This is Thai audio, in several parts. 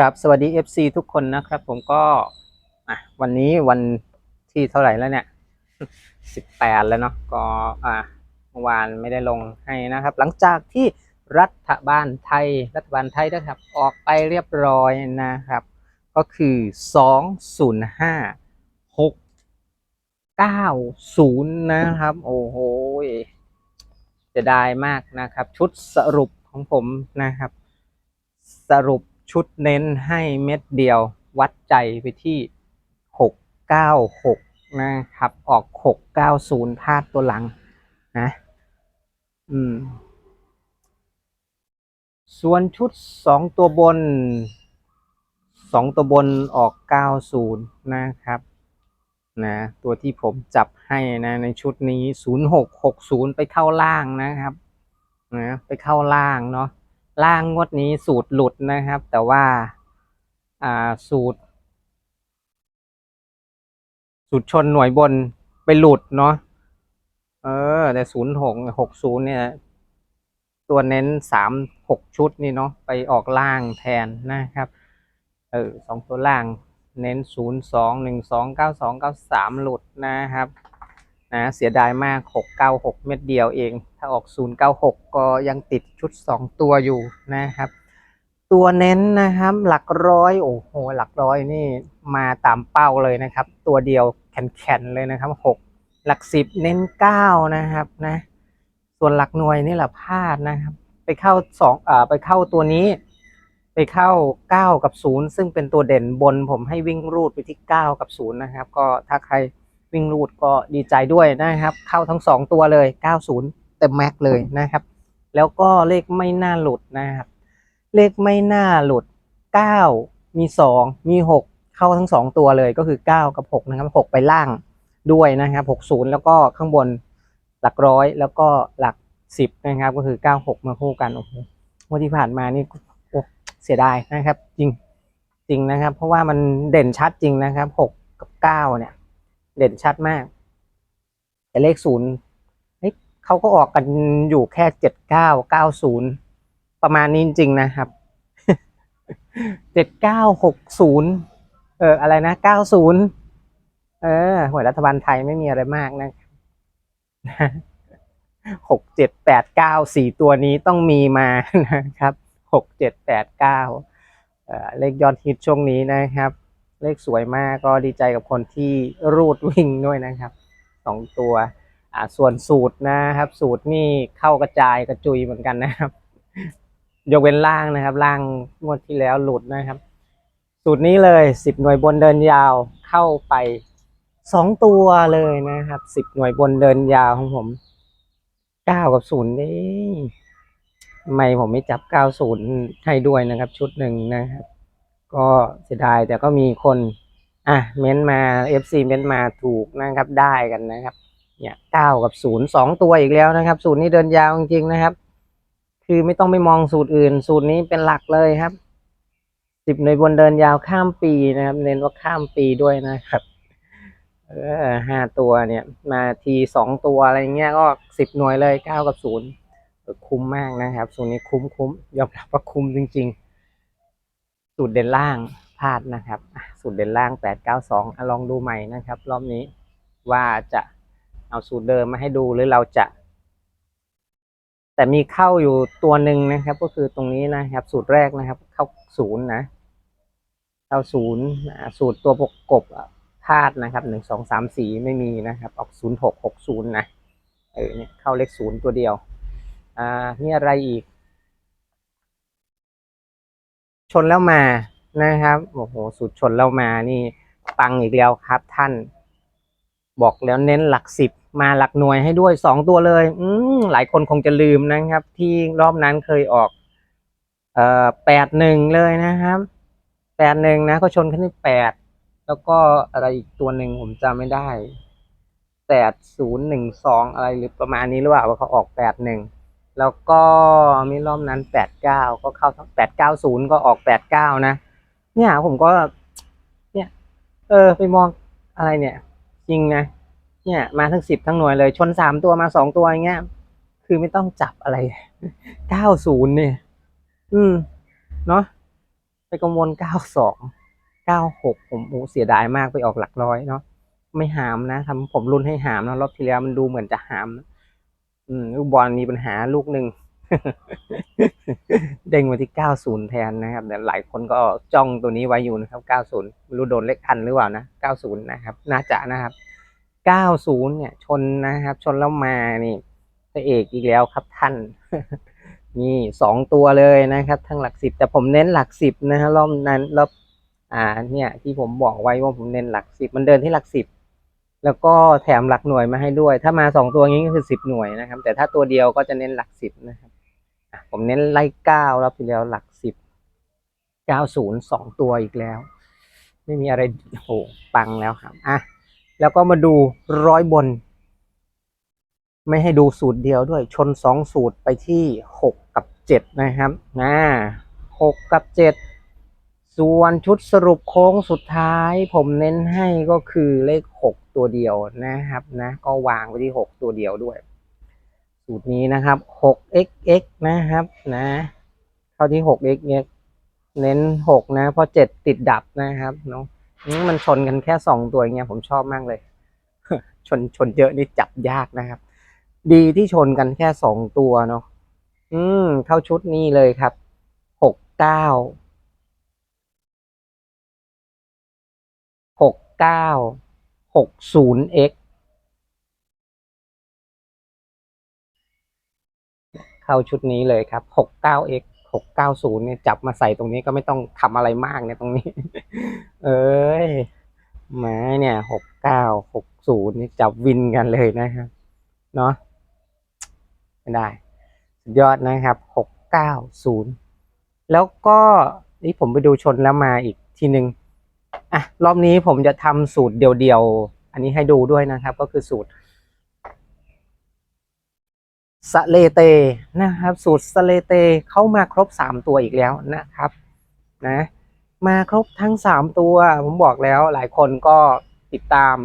ครับสวัสดี FC ทุกคนนะครับ ผมก็อะวันนี้วันที่เท่าไหร่แล้วเนี่ยสิบแปดแล้วเนาะก็อะเมื่อวานไม่ได้ลงให้นะครับ หลังจากที่รัฐบาลไทย รัฐบาลไทยนะครับ ออกไปเรียบร้อยนะครับ ก็คือสองศูนย์ห้าหกเก้าศูนย์นะครับ โอ้โหจะได้มากนะครับ ชุดสรุปของผมนะครับ สรุป ชุดเน้นให้เม็ดเดียววัดใจไปที่ 696 นะครับ ออก 690พลาดตัวหลังนะ อืม ส่วนชุด 2 ตัวบน 2 ตัวบนออก 90 นะครับนะตัวที่ผมจับให้นะในชุดนี้ 0660 ไปเข้าล่างนะครับนะไปเข้าล่างเนาะ ล่างงวดนี้สูตรหลุดนะครับ แต่ว่าอ่าสูตร สูตรชนหน่วยบนไปหลุดเนาะเออ แต่ศูนย์หกหกศูนย์เนี่ย ตัวเน้นสามหกชุดนี่เนาะไปออกล่างแทนนะครับ เออสองตัวล่างเน้นศูนย์สองหนึ่งสองเก้าสองเก้าสามหลุดนะครับ นะ เสียดายมาก696เม็ดเดียวเอง ถ้าออก 096 ก็ยังติดชุด 2 ตัวอยู่นะครับ ตัวเน้นนะครับหลักร้อยโอ้โหหลักร้อยนี่มาตามเป้าเลยนะครับ ตัวเดียวแข็งๆเลยนะครับ 6 หลัก 10 เน้น 9 นะครับนะส่วนหลักหน่วยนี่แหละพลาดนะครับ ไปเข้า2อ่าไปเข้าตัวนี้ไปเข้า 9 กับ 0 ซึ่งเป็นตัวเด่นบนผมให้วิ่งรูดไปที่ 9 กับ 0 นะครับ ก็ถ้าใครวิ่งรูดก็ดีใจด้วยนะครับ เข้าทั้ง 2 ตัวเลย 90 เต็มแม็กเลยนะครับ แล้วก็เลขไม่น่าหลุดนะครับ เลขไม่น่าหลุด 9 มี 2 มี 6 เข้าทั้ง 2 ตัวเลยก็คือ 9 กับ 6 นะครับ 6 ไปล่างด้วยนะครับ 60 แล้วก็ข้างบนหลักร้อยแล้วก็หลัก 10 นะครับ ก็คือ 96 มาคู่กันโอ้โหงวดที่ผ่านมานี่โอ้เสียดายนะครับ จริงจริงนะครับ เพราะว่ามันเด่นชัดจริงนะครับ 6 กับ 9 เนี่ย เด่นชัดมาก แต่เลขศูนย์ เขาก็ออกกันอยู่แค่เจ็ดเก้าเก้าศูนย์ประมาณนี้จริงๆนะครับเจ็ดเก้าหกศูนย์เอออะไรนะเก้าศูนย์เออหวยรัฐบาลไทยไม่มีอะไรมากนะหกเจ็ดแปดเก้าสี่ตัวนี้ต้องมีมานะครับหกเจ็ดแปดเก้าเลขยอดฮิตช่วงนี้นะครับ เลขสวยมากก็ดีใจกับคนที่รูดวิ่งด้วยนะครับสองตัว อ่าส่วนสูตรนะครับ สูตรนี่เข้ากระจายกระจุยเหมือนกันนะครับ ยกเว้นล่างนะครับ ล่างงวดที่แล้วหลุดนะครับ สูตรนี้เลยสิบหน่วยบนเดินยาวเข้าไปสองตัวเลยนะครับสิบหน่วยบนเดินยาวของผมเก้ากับศูนย์นี่ทำไมผมไม่จับเก้าศูนย์ให้ด้วยนะครับ ชุดหนึ่งนะครับ ก็เสียดายแต่ก็มีคน อะเม้นมา FC เม้นมาถูกนะครับได้กันนะครับ เนี่ยเก้ากับศูนย์สองตัวอีกแล้วนะครับ สูตรนี้เดินยาวจริงๆนะครับ คือไม่ต้องไปมองสูตรอื่น สูตรนี้เป็นหลักเลยครับสิบในวยบนเดินยาวข้ามปีนะครับ เน้นว่าข้ามปีด้วยนะครับเออห้าตัวเนี่ย มาทีสองตัวอะไรเงี้ยก็สิบหน่วยเลยเก้ากับศูนย์คุ้มมากนะครับ สูตรนี้คุ้มคุ้มยอมรับว่าคุ้มจริง ๆ สูตรเด่นล่างพลาดนะครับ สูตรเด่นล่างแปดเก้าสองลองดูใหม่นะครับ รอบนี้ว่าจะ เอาสูตรเดิมมาให้ดูหรือเราจะ แต่มีเข้าอยู่ตัวหนึ่งนะครับ ก็คือตรงนี้นะครับ สูตรแรกนะครับ เข้าศูนย์นะเข้าศูนย์สูตรตัวประกบพลาดนะครับหนึ่งสองสามสี่ไม่มีนะครับ ออกศูนย์หกหกศูนย์นะเออเนี่ยเข้าเลขศูนย์ตัวเดียว อ่านี่อะไรอีก ชนแล้วมานะครับโอ้โหสุดชนแล้วมานี่ปังอีกแล้วครับท่าน บอกแล้วเน้นหลักสิบ มาหลักหน่วยให้ด้วยสองตัวเลย อืมหลายคนคงจะลืมนะครับ ที่รอบนั้นเคยออก เอ่อแปดหนึ่งเลยนะครับแปดหนึ่งนะ ก็ชนขึ้นที่แปดแล้วก็อะไรอีกตัวหนึ่งผมจำไม่ได้แปดศูนย์หนึ่งสองอะไรหรือประมาณนี้หรือเปล่าว่าเขาออกแปดหนึ่งแล้วก็มีรอบนั้นแปดเก้าก็เข้าทั้งแปดเก้าศูนย์ก็ออกแปดเก้านะ เนี่ยผมก็ เนี่ย เออ ไปมองอะไรเนี่ย จริงนะ เนี่ยมาทั้งสิบทั้งหน่วยเลย ชนสามตัวมาสองตัวอย่างเงี้ย คือไม่ต้องจับอะไรเก้าศูนย์เนี่ย อืม เนาะไปกังวลเก้าสองเก้าหกผมโอ้เสียดายมากไปออกหลักร้อยเนาะไม่หามนะทำผมรุ่นให้หามเนาะรอบที่แล้วมันดูเหมือนจะหามนะอืมลูกบอลมีปัญหาลูกหนึ่งเด้งมาที่ 90 แทนนะครับแต่หลายคนก็จ้องตัวนี้ไว้อยู่นะครับ 90 รู้โดนเลขอันหรือเปล่านะ 90 นะครับ น่าจะนะครับ 90 เนี่ย ชนนะครับ ชนแล้วมานี่พระเอกอีกแล้วครับท่าน นี่สองตัวเลยนะครับ ทั้งหลักสิบแต่ผมเน้นหลักสิบนะฮะรอบนั้นรอบอ่าเนี่ยที่ผมบอกไว้ว่าผมเน้นหลักสิบมันเดินที่หลักสิบแล้วก็แถมหลักหน่วยมาให้ด้วย ถ้ามาสองตัวนี้ก็คือสิบหน่วยนะครับ แต่ถ้าตัวเดียวก็จะเน้นหลักสิบนะครับผมเน้นไล่เก้าแล้วทีเดียวหลักสิบเก้าศูนย์สองตัวอีกแล้ว ไม่มีอะไรโอ้โหปังแล้วครับอะ แล้วก็มาดูร้อยบน ไม่ให้ดูสูตรเดียวด้วยชนสองสูตรไปที่หกกับเจ็ดนะครับนะหกกับเจ็ดส่วนชุดสรุปโค้งสุดท้าย ผมเน้นให้ก็คือเลขหกตัวเดียวนะครับนะก็วางไปที่หกตัวเดียวด้วย สูตรนี้นะครับหก xx นะครับนะเข้าที่หก xx เน้นหกนะเพราะเจ็ดติดดับนะครับเนาะ มันชนกันแค่สองตัวอย่างเงี้ยผมชอบมากเลย ชนชนเยอะนี่จับยากนะครับ ดีที่ชนกันแค่สองตัวเนาะอืม เข้าชุดนี้เลยครับหกเก้าหกเก้าหกศูนย์ x เข้าชุดนี้เลยครับหกเก้า x หกเก้าศูนย์เนี่ยจับมาใส่ตรงนี้ก็ไม่ต้องทำอะไรมากเนี่ยตรงนี้ เอ้ยหมาเนี่ยหกเก้าหกศูนย์นี่จับวินกันเลยนะครับ เนาะไม่ได้ สุดยอดนะครับหกเก้าศูนย์แล้วก็นี่ผมไปดูชนแล้วมาอีกทีหนึ่งอะรอบนี้ผมจะทำสูตรเดียวๆ อันนี้ให้ดูด้วยนะครับ ก็คือสูตร สเลเตนะครับ สูตรสเลเตเข้ามาครบสามตัวอีกแล้วนะครับนะมาครบทั้งสามตัว ผมบอกแล้วหลายคนก็ติดตาม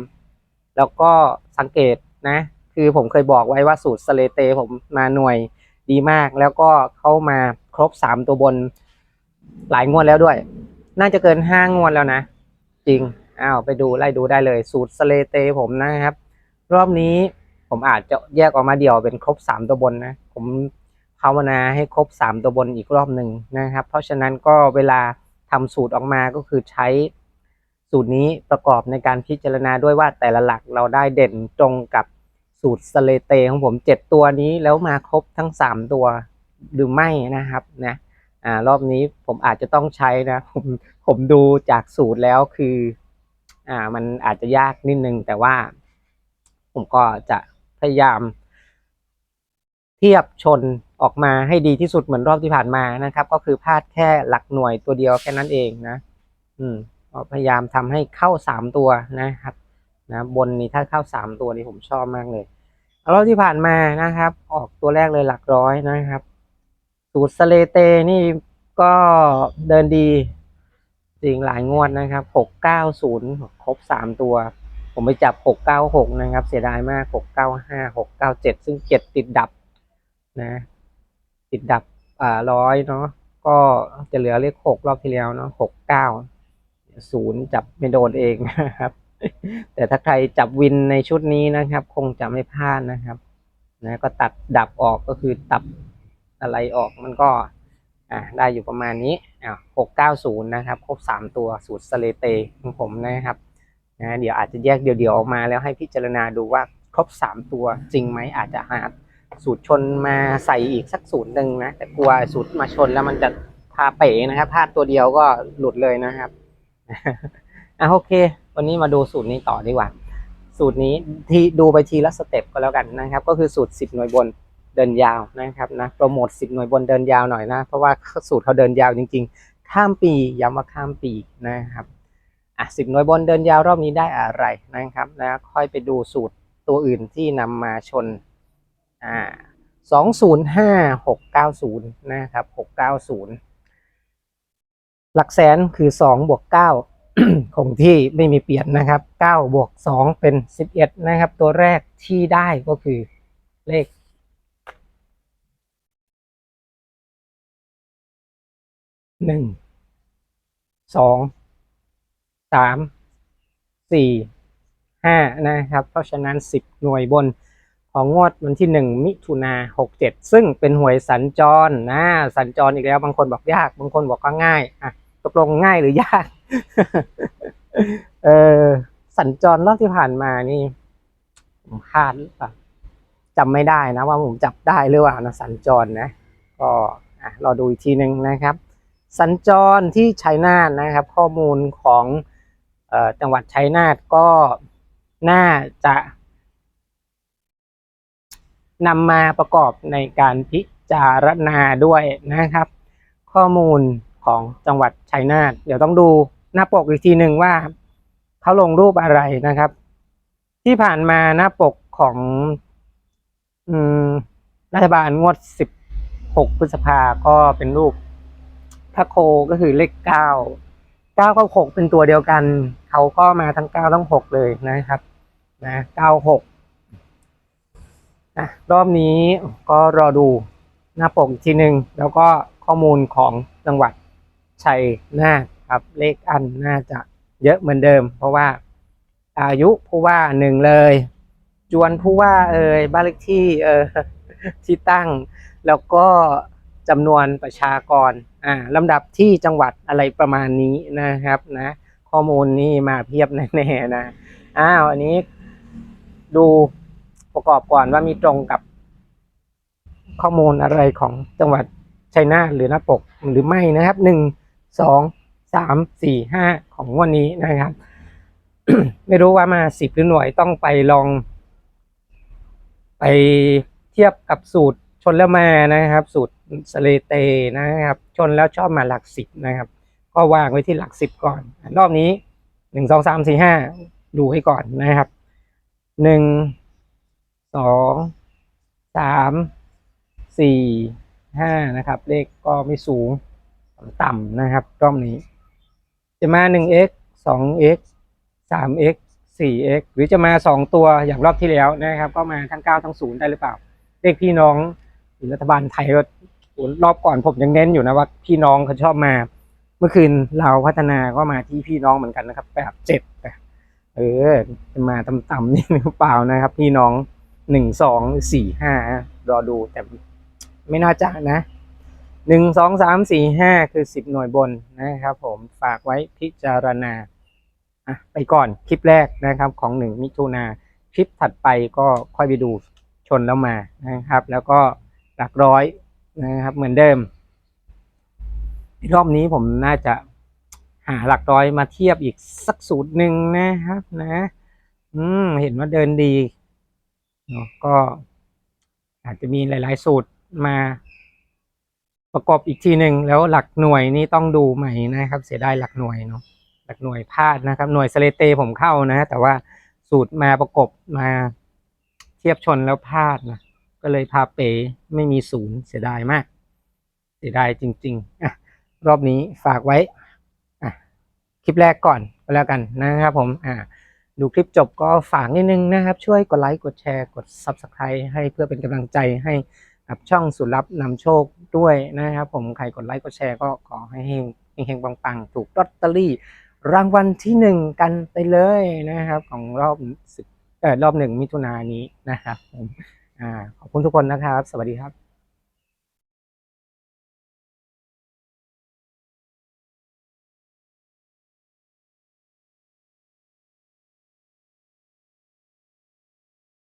แล้วก็สังเกตนะ คือผมเคยบอกไว้ว่าสูตรสเลเตผมมาหน่วยดีมาก แล้วก็เข้ามาครบสามตัวบนหลายงวดแล้วด้วย น่าจะเกินห้างวดแล้วนะ จริงอ้าวไปดูไล่ดูได้เลย สูตรสเลเตผมนะครับ รอบนี้ ผมอาจจะแยกออกมาเดี่ยวเป็นครบสามตัวบนนะ ผมภาวนาให้ครบสามตัวบนอีกรอบหนึ่งนะครับ เพราะฉะนั้นก็เวลาทำสูตรออกมาก็คือใช้สูตรนี้ประกอบในการพิจารณาด้วยว่าแต่ละหลักเราได้เด่นตรงกับสูตรสเลเตของผมเจ็ดตัวนี้แล้วมาครบทั้งสามตัวหรือไม่นะครับนะอ่ารอบนี้ผมอาจจะต้องใช้นะผมผมดูจากสูตรแล้วคือ อ่ามันอาจจะยากนิดนึงแต่ว่าผมก็จะ พยายาม เทียบชนออกมาให้ดีที่สุดเหมือนรอบที่ผ่านมานะครับ ก็คือพลาดแค่หลักหน่วยตัวเดียวแค่นั้นเองนะ อืมพยายามทำให้เข้าสามตัวนะครับ นะบนนี้ถ้าเข้าสามตัวนี้ผมชอบมากเลยรอบที่ผ่านมานะครับ ออกตัวแรกเลยหลักร้อยนะครับสูตรสเลเตนี่ก็เดินดีจริงหลายงวดนะครับหกเก้าศูนย์ครบสามตัว ผมไปจับหกเก้าหกนะครับ เสียดายมากหกเก้าห้าหกเก้าเจ็ดซึ่งเจ็ดติดดับนะ ติดดับอ่าร้อยเนาะก็จะเหลือเลขหกรอบที่แล้วเนาะหกเก้าศูนย์จับไม่โดนเองนะครับ แต่ถ้าใครจับวินในชุดนี้นะครับ คงจะไม่พลาดนะครับนะก็ตัดดับออกก็คือตัดอะไรออกมันก็อ่าได้อยู่ประมาณนี้อ่าหกเก้าศูนย์นะครับ ครบสามตัวสูตรสเลเตของผมนะครับ นะเดี๋ยวอาจจะแยกเดี่ยวๆออกมาแล้วให้พิจารณาดูว่าครบสามตัวจริงไหมอาจจะหาสูตรชนมาใส่อีกสักสูตรหนึ่งนะแต่กลัวสูตรมาชนแล้วมันจะพาเป๋นะครับพลาดตัวเดียวก็หลุดเลยนะครับอะโอเค วันนี้มาดูสูตรนี้ต่อดีกว่า สูตรนี้ที่ดูไปทีละสเต็ปก็แล้วกันนะครับ ก็คือสูตร 10 หน่วยบนเดินยาวนะครับนะโปรโมท 10 หน่วยบนเดินยาวหน่อยนะ เพราะว่าสูตรเขาเดินยาวจริง ๆ ข้ามปีย้ำว่าข้ามปีนะครับ อะ10หน่วยบนเดินยาวรอบนี้ได้อะไรนะครับนะค่อยไปดูสูตรตัวอื่นที่นำมาชนอ่า205 690นย์นะครับ690หลักแสนคือสองบวกเก้าคงที่ไม่มีเปลี่ยนนะครับเก้าบวกสองเป็นสิบเอ็ดนะครับ ตัวแรกที่ได้ก็คือเลขหนึ่งสอง สามสี่ห้านะครับ เพราะฉะนั้นสิบหน่วยบนของงวดวันที่หนึ่งมิถุนาหกเจ็ดซึ่งเป็นหวยสัญจรนะสัญจรอีกแล้วบางคนบอกยาก บางคนบอกก็ง่ายอะตกลงง่ายหรือยาก เออสัญจรรอบที่ผ่านมานี่ผมพลาดหรือเปล่าจำไม่ได้นะว่าผมจับได้หรือเปล่านะสัญจรนะ ก็อะรอดูอีกทีหนึ่งนะครับ สัญจรที่ชัยนาทนะครับ ข้อมูลของ จังหวัดชัยนาทก็น่าจะนำมาประกอบในการพิจารณาด้วยนะครับ ข้อมูลของจังหวัดชัยนาทเดี๋ยวต้องดูหน้าปกอีกทีหนึ่งว่าเขาลงรูปอะไรนะครับ ที่ผ่านมาหน้าปกของอรัฐบาลงวดสิบหกพฤษภาก็เป็นรูปพระโคก็คือเลขเก้า เก้ากับหกเป็นตัวเดียวกัน เขาก็มาทั้งเก้าทั้งหกเลยนะครับ นะเก้าหกนะรอบนี้ก็รอดูหน้าปกอีกทีหนึ่งแล้วก็ข้อมูลของจังหวัดชัยนาทครับเลขอันน่าจะเยอะเหมือนเดิม เพราะว่าอายุผู้ว่าหนึ่งเลย จวนผู้ว่าเอ่ยบ้านเลขที่เออที่ตั้ง แล้วก็ จำนวนประชากรอ่าลำดับที่จังหวัดอะไรประมาณนี้นะครับนะข้อมูลนี่มาเพียบแน่ๆนะอ้าวอันนี้ดูประกอบก่อนว่ามีตรงกับข้อมูลอะไรของจังหวัดชัยนาทหรือหน้าปกหรือไม่นะครับหนึ่งสองสามสี่ห้าของงวันนี้นะครับ ไม่รู้ว่ามาสิบหรือหน่วยต้องไปลอง ไปเทียบกับสูตร ชนแล้วมานะครับ สูตรสเลเตนะครับ ชนแล้วชอบมาหลักสิบนะครับ ก็วางไว้ที่หลักสิบก่อน รอบนี้หนึ่งสองสามสี่ห้าดูให้ก่อนนะครับหนึ่งสองสามสี่ห้านะครับ เลขก็ไม่สูงต่ำนะครับ รอบนี้ จะมาหนึ่ง x สอง x สาม x สี่ x หรือจะมาสองตัวอย่างรอบที่แล้วนะครับ ก็มาทั้งเก้าทั้งศูนย์ได้หรือเปล่า เลขพี่น้อง รัฐบาลไทยก็รอบก่อนผมยังเน้นอยู่นะว่าพี่น้องเขาชอบมา เมื่อคืนเราพัฒนาก็มาที่พี่น้องเหมือนกันนะครับแปดเจ็ดเออมาต่ำๆนี่หรือเปล่านะครับ พี่น้องหนึ่งสองสี่ห้ารอดูแต่ไม่น่าจะนะหนึ่งสองสามสี่ห้าคือสิบหน่วยบนนะครับผมฝากไว้พิจารณาอะไปก่อนคลิปแรกนะครับของหนึ่งมิถุนาคลิปถัดไปก็ค่อยไปดูชนแล้วมานะครับ แล้วก็ หลักร้อยนะครับ เหมือนเดิม รอบนี้ผมน่าจะหาหลักร้อยมาเทียบอีกสักสูตรหนึ่งนะครับ นะ อืม เห็นว่าเดินดีเนาะก็ อาจจะมีหลาย ๆ สูตรมาประกอบอีกทีหนึ่งแล้วหลักหน่วยนี่ต้องดูใหม่นะครับ เสียดายหลักหน่วยเนาะหลักหน่วยพลาดนะครับ หน่วยสเลเตผมเข้านะ แต่ว่าสูตรมาประกบมาเทียบชนแล้วพลาดนะ ก็เลยพาเป๋ไม่มีศูนย์เสียดายมาก เสียดายจริงๆอะรอบนี้ฝากไว้อะคลิปแรกก่อนก็แล้วกันนะครับผมอ่าดูคลิปจบก็ฝากนิดนึงนะครับ ช่วยกดไลค์กดแชร์กด Subscribe ให้เพื่อเป็นกำลังใจให้กับช่องสุดลับนำโชคด้วยนะครับผมใครกดไลค์กดแชร์ก็ขอให้เฮงเฮงปังๆ ถูกลอตเตอรี่ รางวัลที่หนึ่งกันไปเลยนะครับ ของรอบสิบเออรอบหนึ่งมิถุนายนนี้นะครับผม ขอบคุณทุกคนนะครับ สวัสดีครับ